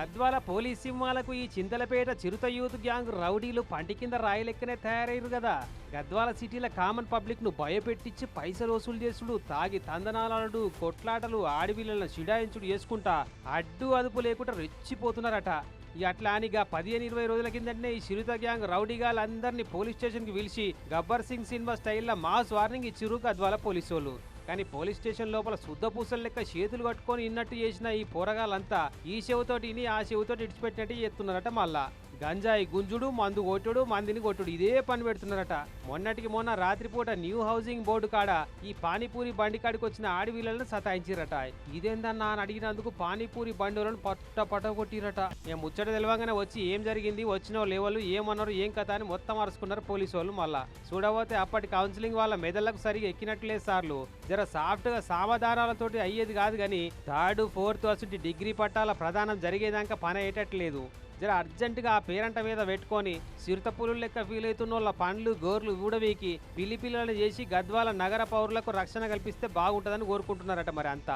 Gadwal police సింహాలకు ఈ చింతలపేట చిరుత youth gang రౌడీలు పంటి కింద రాయలెక్కనే తయారయ్యారు కదా. గద్వాల సిటీల కామన్ పబ్లిక్ను భయపెట్టించి పైసలు వసూలు చేసుడు తాగి తందనాలాడు కొట్లాటలు ఆడివిళ్ళను చిడాయించుడు చేసుకుంటా అడ్డు అదుపు లేకుండా రెచ్చిపోతున్నారట. ఈ అట్లా అని పదిహేను ఇరవై రోజుల కిందటనే ఈ చిరుత గ్యాంగ్ రౌడీగాళ్ళందరినీ పోలీస్ స్టేషన్కి పిలిచి గబ్బర్ సింగ్ సినిమా స్టైల్లో మాస్ వార్నింగ్ ఇచ్చిరు గద్వాల పోలీసు వాళ్ళు కానీ పోలీస్ స్టేషన్ లోపల శుద్ధ పూసల లెక్క చేతులు కట్టుకొని ఇన్నట్టు చేసిన ఈ పోరగాళ్ళంతా ఈ చెవుతోటి ఇని ఆ చెవుతోటి ఇడిచిపెట్టినట్టు చేస్తున్నారట మళ్ళా. గంజాయి గుంజుడు మందు కొట్టుడు మందిని కొట్టుడు. ఇదే పని పెడుతున్నారట. మొన్నటికి మొన్న రాత్రిపూట న్యూ హౌసింగ్ బోర్డు కాడ ఈ పానీపూరి బండి కాడికి వచ్చిన ఆడవీళ్ళను సతాయించిరట. ఇదేందన్నా అని అడిగినందుకు పానీపూరి బండిలను పట్ట పట్ట కొట్టిరట. మేము ముచ్చట తెలవగానే వచ్చి ఏం జరిగింది వచ్చిన లేవలు ఏమన్నారు ఏం కథ అని మొత్తం అరుచుకున్నారు పోలీసు వాళ్ళు మళ్ళా. చూడబోతే అప్పటి కౌన్సిలింగ్ వాళ్ళ మెదళ్ళకు సరిగా ఎక్కినట్లేదు సార్లు. జర సాఫ్ట్గా సావధానాలతోటి అయ్యేది కాదు కానీ థర్డ్ ఫోర్త్ అసలు డిగ్రీ పట్టాల ప్రధానం జరిగేదాకా పని అయ్యేటట్లేదు. జర అర్జెంటుగా ఆ పేరంట మీద పెట్టుకొని సిరిత పులుల లెక్క ఫీల్ అవుతున్న వాళ్ళ పండ్లు గోర్లు ఊడవీకి పిల్లి పిల్లలను చేసి గద్వాల నగర పౌరులకు రక్షణ కల్పిస్తే బాగుంటుందని కోరుకుంటున్నారట మరి అంతా.